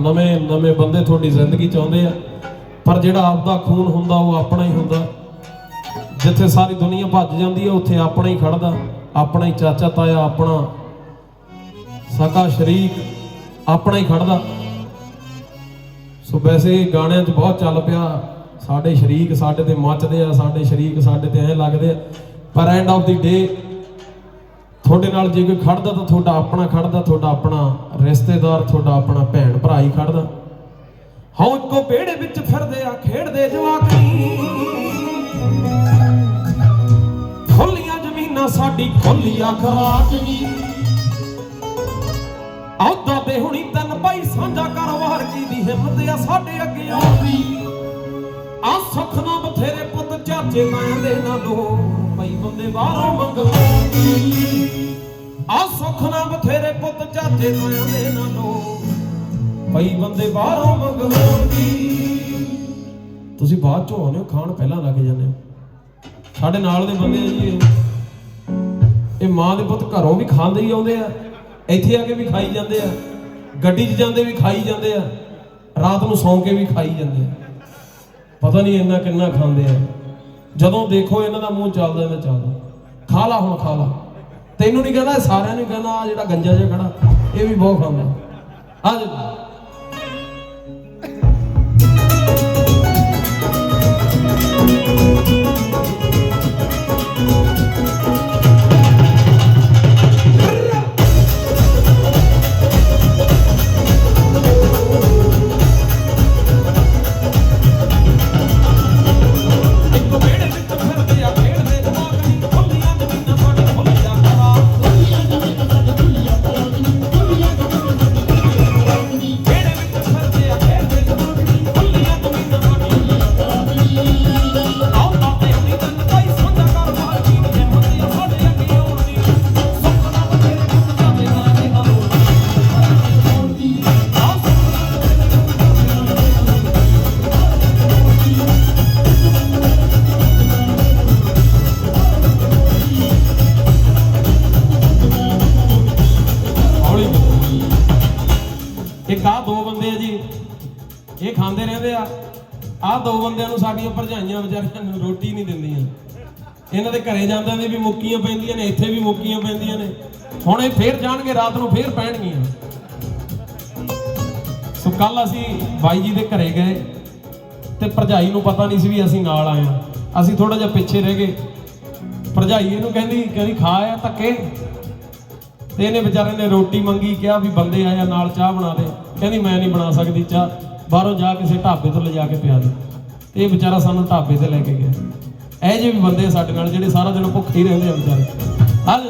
ਨਵੇਂ ਨਵੇਂ ਬੰਦੇ ਤੁਹਾਡੀ ਜ਼ਿੰਦਗੀ ਚ ਆਉਂਦੇ ਆ। ਪਰ ਜਿਹੜਾ ਆਪਦਾ ਖੂਨ ਹੁੰਦਾ, ਉਹ ਆਪਣਾ ਹੀ ਹੁੰਦਾ। ਜਿੱਥੇ ਸਾਰੀ ਦੁਨੀਆ ਭੱਜ ਜਾਂਦੀ ਹੈ ਉੱਥੇ ਆਪਣਾ ਹੀ ਖੜਦਾ। ਆਪਣਾ ਹੀ ਚਾਚਾ, ਤਾਇਆ, ਆਪਣਾ ਸਕਾ, ਸ਼ਰੀਕ, ਆਪਣਾ ਹੀ ਖੜਦਾ। ਸੋ ਵੈਸੇ ਗਾਣਿਆਂ 'ਚ ਬਹੁਤ ਚੱਲ ਪਿਆ। ਸਾਡੇ ਸ਼ਰੀਕ ਸਾਡੇ ਤੇ ਮੱਚਦੇ ਆ, ਸਾਡੇ ਸ਼ਰੀਕ ਸਾਡੇ ਤੇ ਐਂ ਲੱਗਦੇ ਆ। ਪਰ ਐਂਡ ਆਫ ਦੀ ਡੇ ਤੁਹਾਡੇ ਨਾਲ ਜੇ ਕੋਈ ਖੜਦਾ ਤਾਂ ਤੁਹਾਡਾ ਆਪਣਾ ਖੜਦਾ, ਤੁਹਾਡਾ ਆਪਣਾ ਰਿਸ਼ਤੇਦਾਰ, ਤੁਹਾਡਾ ਆਪਣਾ ਭੈਣ ਭਰਾ ਹੀ ਖੜਦਾ। ਹਉ ਇੱਕੋ ਵਿਹੜੇ ਵਿੱਚ ਫਿਰਦੇ ਆ, ਖੇਡਦੇ ਜਵਾਕਣੀ ਖੁੱਲੀਆਂ ਜ਼ਮੀਨਾਂ ਸਾਡੀ ਖੁੱਲੀਆਂ ਖਰਾਕ ਨੀ ਤੇ ਹੁਣੀ ਤਨ ਭਾਈ ਸਾਂਝਾ ਕਾਰੋਬਾਰ ਕੀ ਦੀ ਹਿੰਮਤ ਆ ਸਾਡੇ ਅੱਗੇ ਆਉਂਦੀ ਆ ਸੁੱਖ ਨਾ ਬਥੇਰੇ ਪੁੱਤ ਚਾਚੇ ਮਾਂ ਦੇ ਨਾ ਦੋ ਭਾਈ ਬੰਦੇ ਬਾਹਰੋਂ ਮੰਗਵਾਉਂਦੀ ਆ ਸੁੱਖ ਨਾ ਬਥੇਰੇ ਪੁੱਤ ਚਾਚੇ ਮਾਂ ਦੇ ਨਾ ਦੋ ਭਾਈ ਬੰਦੇ ਬਾਹਰੋਂ ਮੰਗਵਾਉਂਦੀ ਤੁਸੀਂ ਬਾਅਦ ਚੋਂ ਆਉਂਦੇ ਹੋ, ਖਾਣ ਪਹਿਲਾਂ ਲੱਗ ਜਾਂਦੇ ਹੋ। ਸਾਡੇ ਨਾਲ ਦੇ ਬੰਦੇ ਆ ਜੀ ਇਹ। ਇਹ ਮਾਂ ਦੇ ਪੁੱਤ ਘਰੋਂ ਵੀ ਖਾਂਦੇ ਹੀ ਆਉਂਦੇ ਆ, ਇੱਥੇ ਆ ਕੇ ਵੀ ਖਾਈ ਜਾਂਦੇ ਆ, ਗੱਡੀ 'ਚ ਜਾਂਦੇ ਵੀ ਖਾਈ ਜਾਂਦੇ ਆ, ਰਾਤ ਨੂੰ ਸੌਂ ਕੇ ਵੀ ਖਾਈ ਜਾਂਦੇ ਆ। ਪਤਾ ਨਹੀਂ ਇੰਨਾ ਕਿੰਨਾ ਖਾਂਦੇ ਆ। ਜਦੋਂ ਦੇਖੋ ਇਹਨਾਂ ਦਾ ਮੂੰਹ ਚੱਲਦਾ ਇਹਨਾਂ ਚੱਲਦਾ। ਖਾ ਲਾ ਹੁਣ, ਖਾ ਲਾ। ਤੈਨੂੰ ਨਹੀਂ ਕਹਿੰਦਾ ਇਹ ਸਾਰਿਆਂ ਨੂੰ ਕਹਿੰਦਾ ਆ ਜਿਹੜਾ ਗੰਜਾ ਜਿਹਾ ਖੜਾ, ਇਹ ਵੀ ਬਹੁਤ ਖਾਂਦਾ। ਆ ਇਹ ਖਾਂਦੇ ਰਹਿੰਦੇ ਆ। ਆ ਦੋ ਬੰਦਿਆਂ ਨੂੰ ਸਾਡੀਆਂ ਭਰਜਾਈਆਂ ਵਿਚਾਰੀਆਂ ਨੂੰ ਰੋਟੀ ਨਹੀਂ ਦਿੰਦੀਆਂ। ਇਹਨਾਂ ਦੇ ਘਰੇ ਜਾਂਦਿਆਂ ਦੇ ਵੀ ਮੁੱਕੀਆਂ ਪੈਂਦੀਆਂ ਨੇ, ਇੱਥੇ ਵੀ ਮੁੱਕੀਆਂ ਪੈਂਦੀਆਂ ਨੇ। ਹੁਣ ਇਹ ਫੇਰ ਜਾਣਗੇ, ਰਾਤ ਨੂੰ ਫੇਰ ਪੈਣਗੀਆਂ। ਸੋ ਕੱਲ ਅਸੀਂ ਬਾਈ ਜੀ ਦੇ ਘਰੇ ਗਏ ਤੇ ਭਰਜਾਈ ਨੂੰ ਪਤਾ ਨਹੀਂ ਸੀ ਵੀ ਅਸੀਂ ਨਾਲ ਆਏ ਆ ਅਸੀਂ ਥੋੜਾ ਜਿਹਾ ਪਿੱਛੇ ਰਹਿ ਗਏ। ਭਰਜਾਈ ਇਹਨੂੰ ਕਹਿੰਦੀ ਕਹਿੰਦੀ, ਖਾ ਆ ਧੱਕੇ। ਤੇ ਇਹਨੇ ਵਿਚਾਰੇ ਨੇ ਰੋਟੀ ਮੰਗੀ, ਕਿਹਾ ਵੀ ਬੰਦੇ ਆਇਆ ਨਾਲ ਚਾਹ ਬਣਾ ਦੇ। ਕਹਿੰਦੀ, ਮੈਂ ਨਹੀਂ ਬਣਾ ਸਕਦੀ ਚਾਹ। ਬਾਹਰੋਂ ਜਾ ਕਿਸੇ ਢਾਬੇ ਤੋਂ ਲਿਜਾ ਕੇ ਪਿਆ ਦੇ। ਇਹ ਵਿਚਾਰਾ ਸਾਨੂੰ ਢਾਬੇ ਤੇ ਲੈ ਕੇ ਗਿਆ। ਇਹ ਜਿਹੇ ਵੀ ਬੰਦੇ ਸਾਡੇ ਨਾਲ ਜਿਹੜੇ ਸਾਰਾ ਦਿਨ ਭੁੱਖੇ ਹੀ ਰਹਿੰਦੇ ਆ ਵਿਚਾਰੇ। ਹਲ